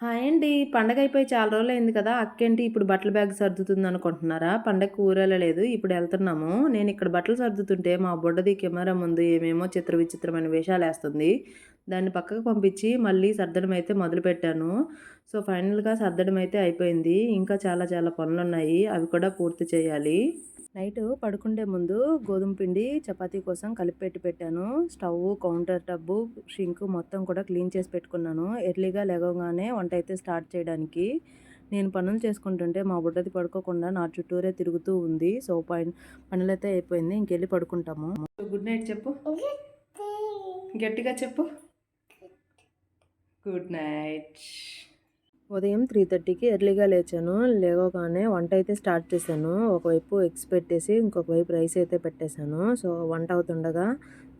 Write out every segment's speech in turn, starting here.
Hi అండి. పండగ అయిపోయి చాలా రోజులు అయింది కదా. అక్కేంటి ఇప్పుడు బట్టల బ్యాగ్ సర్దుతుంది అనుకుంటున్నారా పండగ లేదు. ఇప్పుడు వెళ్తున్నాము నేను ఇక్కడ బట్టలు సర్దుతుంటే మా బుడ్డది కెమెరా ముందు ఏమేమో చిత్ర విచిత్రమైన వేషాలు వేస్తుంది దాన్ని పక్కకు పంపించి మళ్ళీ సర్దడం అయితే మొదలుపెట్టాను సో ఫైనల్గా సర్దడం అయితే అయిపోయింది. ఇంకా చాలా చాలా పనులు ఉన్నాయి అవి కూడా పూర్తి చేయాలి. నైట్ పడుకుండే ముందు గోధుమ పిండి చపాతీ కోసం కలిపి పెట్టి పెట్టాను. స్టవ్ కౌంటర్ టబ్బు షింక్ మొత్తం కూడా క్లీన్ చేసి పెట్టుకున్నాను. ఎర్లీగా లేవగానే వంట అయితే స్టార్ట్ చేయడానికి. నేను పనులు చేసుకుంటుంటే మా బుడ్డది పడుకోకుండా నా చుట్టూరే తిరుగుతూ ఉంది. సో పైన పనులైతే అయిపోయింది. ఇంకెళ్ళి పడుకుంటాము. గుడ్ నైట్ చెప్పు. గట్టిగా చెప్పు. గుడ్ నైట్ ఉదయం త్రీ థర్టీకి ఎర్లీగా లేచాను. లేవగానే వంట అయితే స్టార్ట్ చేశాను. ఒకవైపు ఎగ్స్ పెట్టేసి ఇంకొక వైపు రైస్ అయితే పెట్టేశాను. సో వంట అవుతుండగా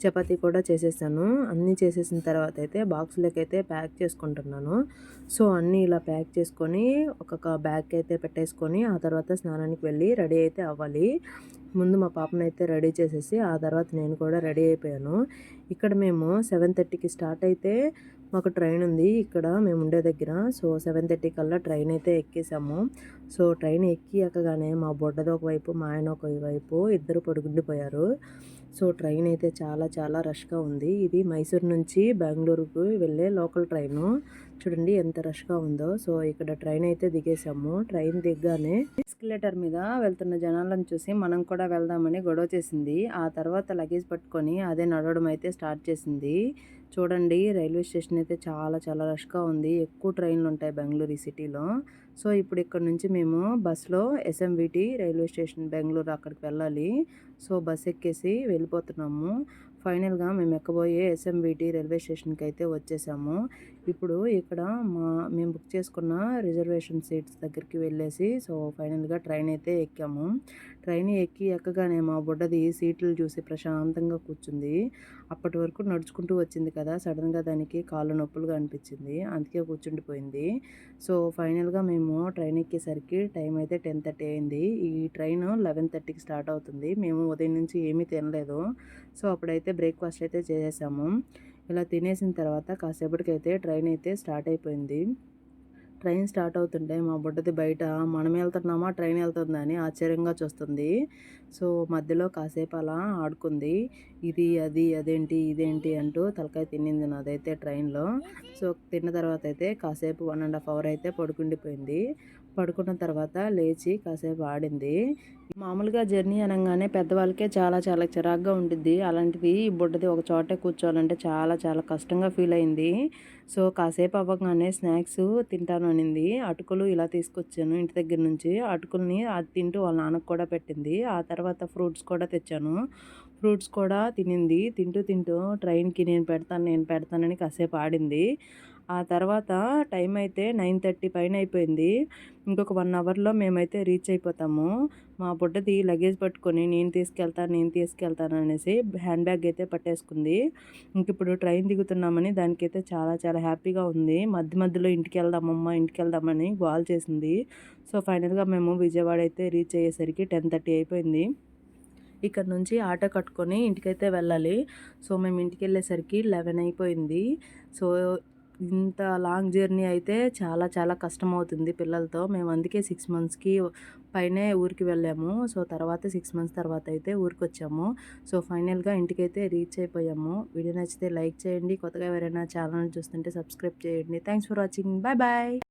చపాతీ కూడా చేసేసాను. అన్నీ చేసేసిన తర్వాత అయితే బాక్స్లోకి అయితే ప్యాక్ చేసుకుంటున్నాను. సో అన్నీ ఇలా ప్యాక్ చేసుకొని ఒక బ్యాగ్ అయితే పెట్టేసుకొని ఆ తర్వాత స్నానానికి వెళ్ళి రెడీ అయితే అవ్వాలి. ముందు మా పాపను అయితే రెడీ చేసేసి ఆ తర్వాత నేను కూడా రెడీ అయిపోయాను. ఇక్కడ మేము సెవెన్ థర్టీకి స్టార్ట్ అయితే మాకు ట్రైన్ ఉంది. ఇక్కడ మేము ఉండే దగ్గర. సో సెవెన్ థర్టీ కల్లా ట్రైన్ అయితే ఎక్కేసాము. సో ట్రైన్ ఎక్కి ఎక్కగానే మా బొడ్డది ఒకవైపు మా ఆయన ఒకవైపు ఇద్దరు పడుకుండిపోయారు. సో ట్రైన్ అయితే చాలా చాలా రష్గా ఉంది. ఇది మైసూర్ నుంచి బెంగళూరుకు వెళ్ళే లోకల్ ట్రైను. చూడండి ఎంత రష్గా ఉందో. సో ఇక్కడ ట్రైన్ అయితే దిగేసాము. ట్రైన్ దిగ్గానే ఎస్కలేటర్ మీద వెళ్తున్న జనాలను చూసి మనం కూడా వెళ్దామని గొడవ చేసింది. ఆ తర్వాత లగేజ్ పట్టుకొని అదే నడవడం అయితే స్టార్ట్ చేసింది. చూడండి రైల్వే స్టేషన్ అయితే చాలా చాలా రష్గా ఉంది. ఎక్కువ ట్రైన్లు ఉంటాయి బెంగళూరు ఈ సిటీలో. సో ఇప్పుడు ఇక్కడ నుంచి మేము బస్సులో ఎస్ఎంవిటి రైల్వే స్టేషన్ బెంగళూరు అక్కడికి వెళ్ళాలి. సో బస్ ఎక్కేసి వెళ్ళిపోతున్నాము. ఫైనల్గా మేము ఎక్కబోయే ఎస్ఎంబీటీ రైల్వే స్టేషన్కి అయితే వచ్చేసాము. ఇప్పుడు ఇక్కడ మా మేము బుక్ చేసుకున్న రిజర్వేషన్ సీట్స్ దగ్గరికి వెళ్ళేసి సో ఫైనల్గా ట్రైన్ అయితే ఎక్కాము. ట్రైన్ ఎక్కి ఎక్కగానే మా బుడ్డది సీట్లు చూసి ప్రశాంతంగా కూర్చుంది. అప్పటి వరకు నడుచుకుంటూ వచ్చింది కదా సడన్గా దానికి కాళ్ళు నొప్పులుగా అనిపించింది. అందుకే కూర్చుండిపోయింది. సో ఫైనల్గా మేము ట్రైన్ ఎక్కేసరికి టైం అయితే టెన్ థర్టీ అయింది. ఈ ట్రైన్ లెవెన్ థర్టీకి స్టార్ట్ అవుతుంది. మేము ఉదయం నుంచి ఏమీ తినలేదు. సో అప్పుడైతే బ్రేక్ఫాస్ట్ అయితే చేసేసాము. ఇలా తినేసిన తర్వాత కాసేపటికైతే ట్రైన్ అయితే స్టార్ట్ అయిపోయింది. ట్రైన్ స్టార్ట్ అవుతుంటే మా బుడ్డది బయట మనం వెళ్తున్నామా? ట్రైన్ వెళ్తుందా? అని ఆశ్చర్యంగా చూస్తుంది. సో మధ్యలో కాసేపు అలా ఆడుకుంది. ఇది అది అదేంటి ఇదేంటి అంటూ తలకాయ తినింది నాదైతే ట్రైన్లో. సో తిన్న తర్వాత అయితే కాసేపు వన్ అండ్ హాఫ్ అవర్ అయితే పడుకుండిపోయింది. పడుకున్న తర్వాత లేచి కాసేపు ఆడింది. మామూలుగా జర్నీ అనగానే పెద్దవాళ్ళకే చాలా చాలా చిరాగ్గా ఉంటుంది అలాంటిది బుడ్డది ఒక చోటే కూర్చోవాలంటే చాలా చాలా కష్టంగా ఫీల్ అయింది. సో కాసేపు అవ్వగానే స్నాక్స్ తింటాను అనింది. అటుకులు ఇలా తీసుకొచ్చాను ఇంటి దగ్గర నుంచి. అటుకుల్ని అది తింటూ వాళ్ళ నాన్నకు కూడా పెట్టింది. ఆ తర్వాత ఫ్రూట్స్ కూడా తెచ్చాను. ఫ్రూట్స్ కూడా తినింది. తింటూ తింటూ ట్రైన్కి నేను పెడతాను నేను పెడతానని కాసేపు ఆడింది. ఆ తర్వాత టైం అయితే నైన్ థర్టీ పైన అయిపోయింది ఇంకొక వన్ అవర్లో మేమైతే రీచ్ అయిపోతాము. మా బుడ్డది లగేజ్ పట్టుకొని నేను తీసుకెళ్తాను నేను తీసుకెళ్తాను అనేసి హ్యాండ్ బ్యాగ్ అయితే పట్టేసుకుంది. ఇంక ఇప్పుడు ట్రైన్ దిగుతున్నామని దానికైతే చాలా చాలా హ్యాపీగా ఉంది. మధ్య మధ్యలో ఇంటికి వెళ్దామమ్మా ఇంటికి వెళ్దామని గోల్ చేసింది. సో ఫైనల్గా మేము విజయవాడ అయితే రీచ్ అయ్యేసరికి టెన్ థర్టీ అయిపోయింది. ఇక్కడ నుంచి ఆటో కట్టుకొని ఇంటికైతే వెళ్ళాలి. సో మేము ఇంటికి వెళ్ళేసరికి లెవెన్ అయిపోయింది. సో ఇంత లాంగ్ జర్నీ అయితే చాలా చాలా కష్టం అవుతుంది పిల్లలతో. మేము అందుకే సిక్స్ మంత్స్కి పైనే ఊరికి వెళ్ళాము. సో తర్వాత సిక్స్ మంత్స్ తర్వాత అయితే ఊరికి వచ్చాము సో ఫైనల్గా ఇంటికైతే రీచ్ అయిపోయాము. వీడియో నచ్చితే లైక్ చేయండి. కొత్తగా ఎవరైనా ఛానల్ చూస్తుంటే సబ్స్క్రైబ్ చేయండి. Thanks for watching. Bye bye.